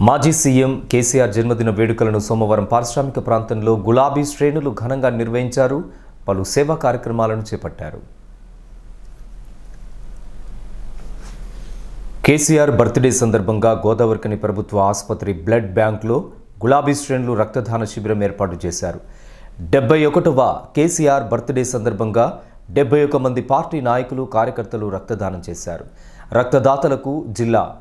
మాజీ సీఎం కేసీఆర్ జన్మదిన వేడుకలను సోమవారం పారిశ్రామిక ప్రాంతంలో గులాబీ శ్రేణులు ఘనంగా నిర్వహించారు. పలు సేవా కార్యక్రమాలను చేపట్టారు. కేసీఆర్ బర్త్డే సందర్భంగా గోదావరికని ప్రభుత్వ ఆసుపత్రి బ్లడ్ బ్యాంక్లో గులాబీ శ్రేణులు రక్తదాన శిబిరం ఏర్పాటు చేశారు. డెబ్బై ఒకటవ కేసీఆర్ బర్త్డే సందర్భంగా డెబ్బై ఒక మంది పార్టీ నాయకులు కార్యకర్తలు రక్తదానం చేశారు. రక్తదాతలకు జిల్లా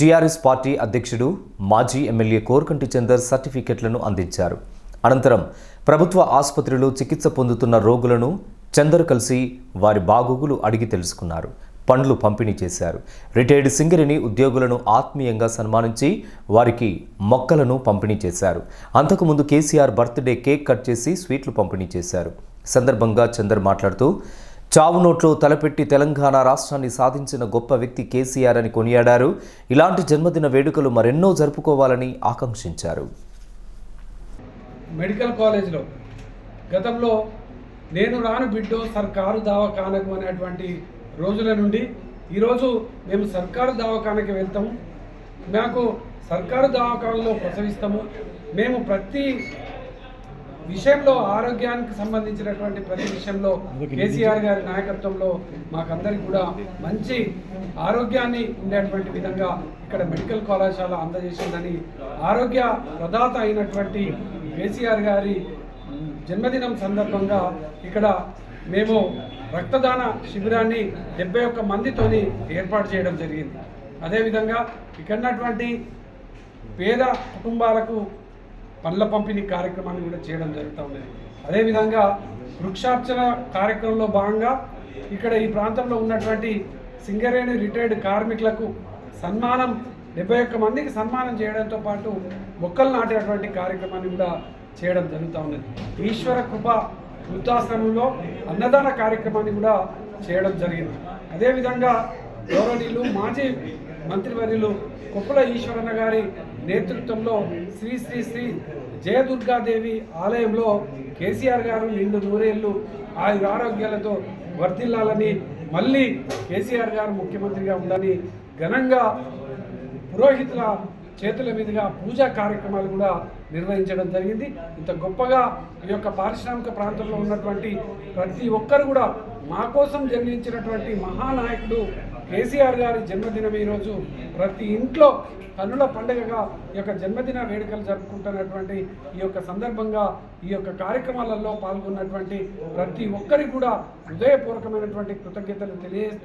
టీఆర్ఎస్ పార్టీ అధ్యక్షుడు మాజీ ఎమ్మెల్యే కోరకంటి చందర్ సర్టిఫికెట్లను అందించారు. అనంతరం ప్రభుత్వ ఆసుపత్రిలో చికిత్స పొందుతున్న రోగులను చందర్ కలిసి వారి బాగోగులు అడిగి తెలుసుకున్నారు. పండ్లు పంపిణీ చేశారు. రిటైర్డ్ సింగరిని ఉద్యోగులను ఆత్మీయంగా సన్మానించి వారికి మొక్కలను పంపిణీ చేశారు. అంతకుముందు కేసీఆర్ బర్త్డే కేక్ కట్ చేసి స్వీట్లు పంపిణీ చేశారు. సందర్భంగా చందర్ మాట్లాడుతూ చావు నోట్లో తలపెట్టి తెలంగాణ రాష్ట్రాన్ని సాధించిన గొప్ప వ్యక్తి కేసీఆర్ అని కొనియాడారు. ఇలాంటి జన్మదిన వేడుకలు మరెన్నో జరుపుకోవాలని ఆకాంక్షించారు. మెడికల్ కాలేజ్లో గతంలో నేను రాను బిడ్డో సర్కారు దవాఖానకు అనేటువంటి రోజుల నుండి ఈరోజు మేము సర్కారు దవాఖానకి వెళ్తాము. మాకు సర్కారు దవాఖానలో ప్రసవిస్తాము. మేము ప్రతి విషయంలో ఆరోగ్యానికి సంబంధించినటువంటి ప్రతి విషయంలో కేసీఆర్ గారి నాయకత్వంలో మాకందరికి కూడా మంచి ఆరోగ్యాన్ని ఉండేటువంటి విధంగా ఇక్కడ మెడికల్ కళాశాల అందజేసిందని ఆరోగ్య ప్రదాత అయినటువంటి కేసీఆర్ గారి జన్మదినం సందర్భంగా ఇక్కడ మేము రక్తదాన శిబిరాన్ని డెబ్బై ఒక్క మందితోని ఏర్పాటు చేయడం జరిగింది. అదేవిధంగా ఇక్కడ ఉన్నటువంటి పేద కుటుంబాలకు పండ్ల పంపిణీ కార్యక్రమాన్ని కూడా చేయడం జరుగుతూ ఉన్నది. అదేవిధంగా వృక్షార్చన కార్యక్రమంలో భాగంగా ఇక్కడ ఈ ప్రాంతంలో ఉన్నటువంటి సింగరేణి రిటైర్డ్ కార్మికులకు సన్మానం డెబ్బై ఒక్క మందికి సన్మానం చేయడంతో పాటు మొక్కలు నాటేటువంటి కార్యక్రమాన్ని కూడా చేయడం జరుగుతూ ఉన్నది. ఈశ్వర కృప వృద్ధాశ్రమంలో అన్నదాన కార్యక్రమాన్ని కూడా చేయడం జరిగింది. అదేవిధంగా గౌరవనీయులు మాజీ మంత్రివర్యులు కుప్పల ఈశ్వరన్న గారి నేతృత్వంలో శ్రీ శ్రీ శ్రీ జయదుర్గాదేవి ఆలయంలో కేసీఆర్ గారు నిండు నూరేళ్ళు ఆయుర ఆరోగ్యాలతో వర్ధిల్లాలని మళ్ళీ కేసీఆర్ గారు ముఖ్యమంత్రిగా ఉండాలని ఘనంగా పురోహితుల చేతుల మీదుగా పూజా కార్యక్రమాలు కూడా నిర్వహించడం జరిగింది. ఇంత గొప్పగా ఈ యొక్క పారిశ్రామిక ప్రాంతంలో ఉన్నటువంటి ప్రతి ఒక్కరు కూడా మా కోసం జన్మించినటువంటి మహానాయకుడు కేసీఆర్ గారి జన్మదినం ఈరోజు ప్రతి ఇంట్లో కన్నుల పండుగగా ఈ యొక్క జన్మదిన వేడుకలు జరుపుకుంటున్నటువంటి ఈ యొక్క సందర్భంగా ఈ యొక్క కార్యక్రమాలలో పాల్గొన్నటువంటి ప్రతి ఒక్కరికి కూడా హృదయపూర్వకమైనటువంటి కృతజ్ఞతలు తెలియజేస్తూ